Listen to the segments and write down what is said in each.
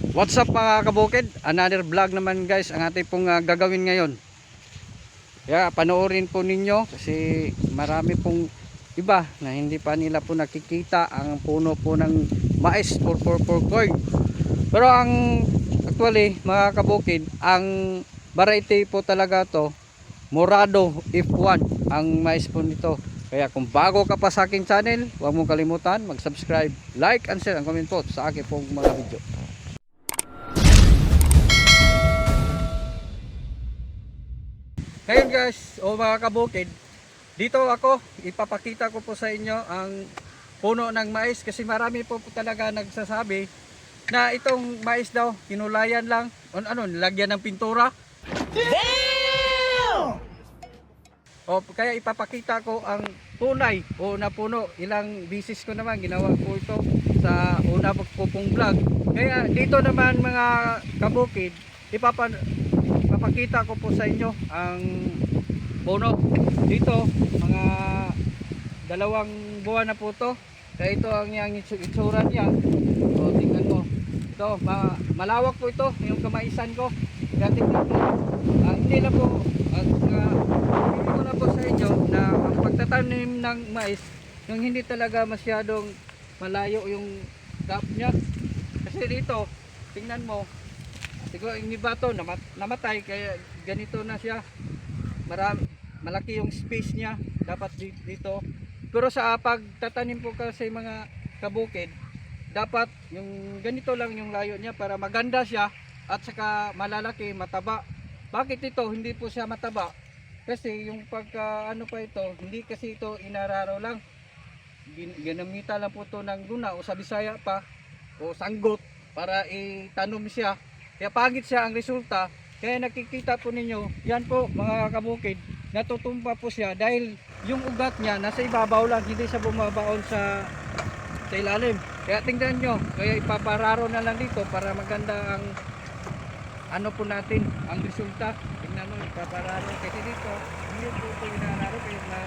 What's up mga kabukid? Another vlog naman guys ang ating pong ah, gagawin ngayon. Kaya panoorin po ninyo kasi marami pong iba na hindi pa nila po nakikita ang puno po ng mais 444 corn. Pero ang actually mga kabukid, ang variety po talaga to Morado F1 ang mais po nito. Kaya kung bago ka pa sa aking channel, huwag mong kalimutan mag-subscribe, like and share and comment po sa aking pong mga video. Ngayon guys, o mga kabukid, dito ako, ipapakita ko po sa inyo ang puno ng mais kasi marami po, po talaga nagsasabi na itong mais daw, kinulayan lang, on, ano, nilagyan ng pintura. O kaya ipapakita ko ang tunay o na puno. Ilang bisis ko naman ginawa ko ito sa una pong vlog. Kaya dito naman mga kabukid, ipapa, ipapakita ko po sa inyo ang puno. Dito, mga dalawang buwan na po to. Kaya ito ang yung itsura niya. O tingnan mo. Ito, ma- malawak po ito, yung kamaisan ko. Kaya tingnan mo. Ah, hindi na po, at uh, ko na po sa inyo na ang pagtatanim ng mais, yung hindi talaga masyadong malayo yung gap niya. Kasi dito, tingnan mo, siguro yung iba to namat, namatay kaya ganito na siya. Marami, malaki yung space niya dapat di- dito. Pero sa pagtatanim po kasi mga kabukid, dapat yung ganito lang yung layo niya para maganda siya at saka malalaki, mataba. Bakit ito hindi po siya mataba? Kasi yung pagka ano pa ito, hindi kasi ito inararo lang. Gin- Ginamita lang po ito ng guna o sa Bisaya pa o sanggot para itanom siya. Kaya pangit siya ang resulta. Kaya nakikita po ninyo, yan po mga kabukid, natutumpa po siya dahil yung ugat niya nasa ibabaw lang, hindi siya bumabaon sa sa ilalim. Kaya tingnan nyo, kaya ipapararo na lang dito para maganda ang ano po natin, ang resulta. Tingnan mo, ipapararo. Kasi dito, hindi po ito inararo kaya ma,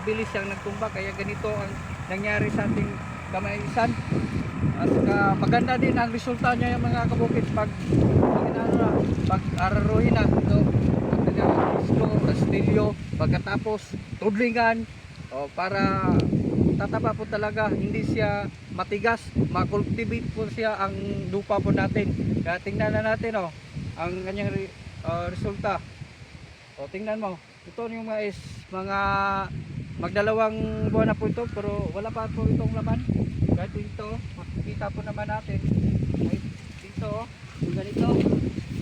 mabilis siyang nagtumba. Kaya ganito ang nangyari sa ating kamaisan. At saka maganda din ang resulta niya yung mga kabukid pag inano na, pag araruhin na. Ito, gusto, kastilyo, pagkatapos tudlingan o para tataba po talaga hindi siya matigas makultivate po siya ang lupa po natin kaya tingnan na natin oh ang kanyang re- uh, resulta o tingnan mo ito yung mais mga magdalawang buwan na po ito pero wala pa po itong laman. Kahit dito makikita po naman natin. Ay dito yung ganito.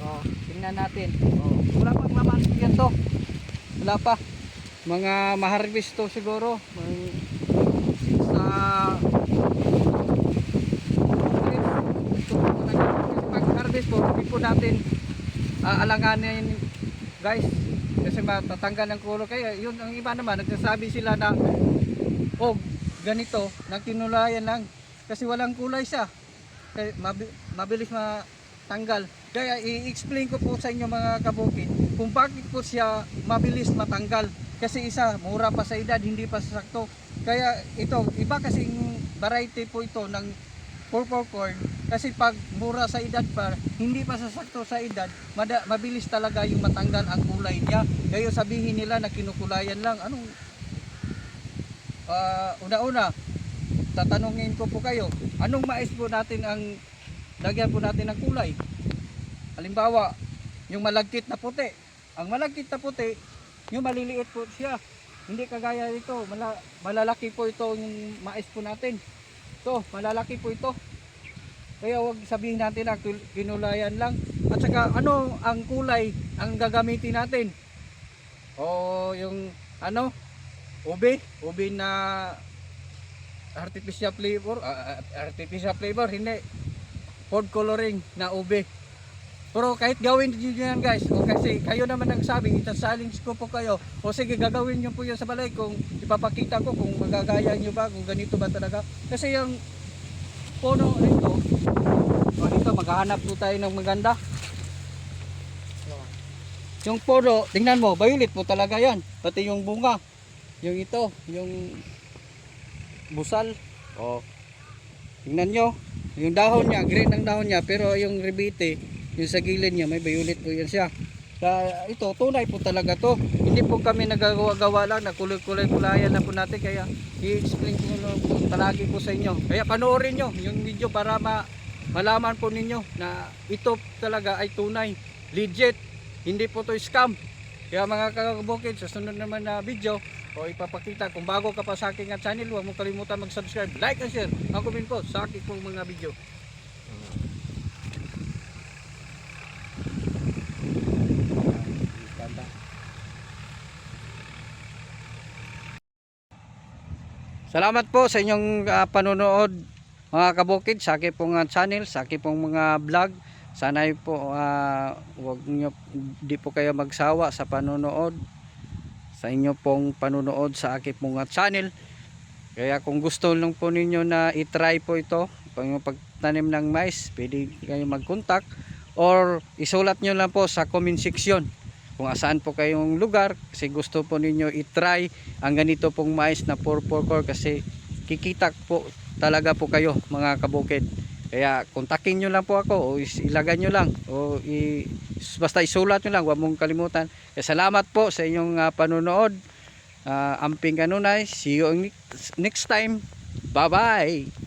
Oh, tingnan natin. Oh, wala pang laman. Yan to. Wala pa. Mga maharvest to siguro. May- sa pag harvest po hindi po natin ah, alanganin guys kasi matatanggal ng kulo. Kaya yun ang iba naman nagsasabi sila na oh ganito nang tinulayan lang kasi walang kulay siya. Kaya mabi- mabilis matanggal. Kaya i-explain ko po sa inyo mga kabukid kung bakit po siya mabilis matanggal. Kasi isa mura pa sa edad hindi pa sakto. Kaya ito iba kasing variety po ito ng purple corn kasi pag mura sa edad pa hindi pa sasakto sa edad mada, mabilis talaga yung matanggal ang kulay niya. Kaya sabihin nila na kinukulayan lang. Anong Ah, una-una tatanungin ko po kayo anong mais po natin ang lagyan po natin ng kulay? Halimbawa yung malagkit na puti. Ang malagkit na puti yung maliliit po siya. Hindi kagaya ito mala, malalaki po ito yung mais po natin to malalaki po ito. Kaya wag sabihin natin na kinulayan lang. At saka ano ang kulay ang gagamitin natin? O yung ano? Ube? Ube na artificial flavor? Ah, artificial flavor? Hindi. Food coloring na ube pero kahit gawin niyo yan guys o kasi kayo naman nagsabi itasalings ko po kayo. O sige gagawin niyo po yan sa balay kung ipapakita ko kung magagaya niyo ba kung ganito ba talaga. Kasi yung puno nito o ito maghahanap po tayo ng maganda. Yung puno tingnan mo violet po talaga yan. Pati yung bunga yung ito yung busal. O tingnan nyo Yung dahon niya, green ang dahon niya, pero yung rebite, yung sa gilid niya, may violet po yan siya. Kaya ito, tunay po talaga to. Hindi po kami nagagawa-gawa lang, na kulay-kulay-kulayan na po natin. Kaya i-explain ko po palagi po sa inyo. Kaya panoorin nyo yung video para ma malaman po ninyo na ito talaga ay tunay, legit, hindi po to scam. Kaya mga kakabukid, sa sunod naman na video, o ipapakita kung bago ka pa sa aking channel, huwag mo kalimutan mag-subscribe, like and share, ang comment po sa aking mga video. Salamat po sa inyong ah, panonood mga kabukid sa aking pong ah, channel, sa aking pong mga vlog. Sana po ah, wag niyo di po kayo magsawa sa panonood sa inyo pong panonood sa aking pong channel. Kaya kung gusto lang po ninyo na i-try po ito, yung pagtanim ng mais, pwede kayo mag-contact or isulat nyo lang po sa comment section kung asaan po kayong lugar kasi gusto po ninyo i-try ang ganito pong mais na 444 kasi kikita po talaga po kayo mga kabukid. Kaya kontakin nyo lang po ako o ilagay nyo lang o i, basta isulat nyo lang huwag mong kalimutan. Kaya salamat po sa inyong ah, panonood. Ah, amping kanunay see you next time. Bye bye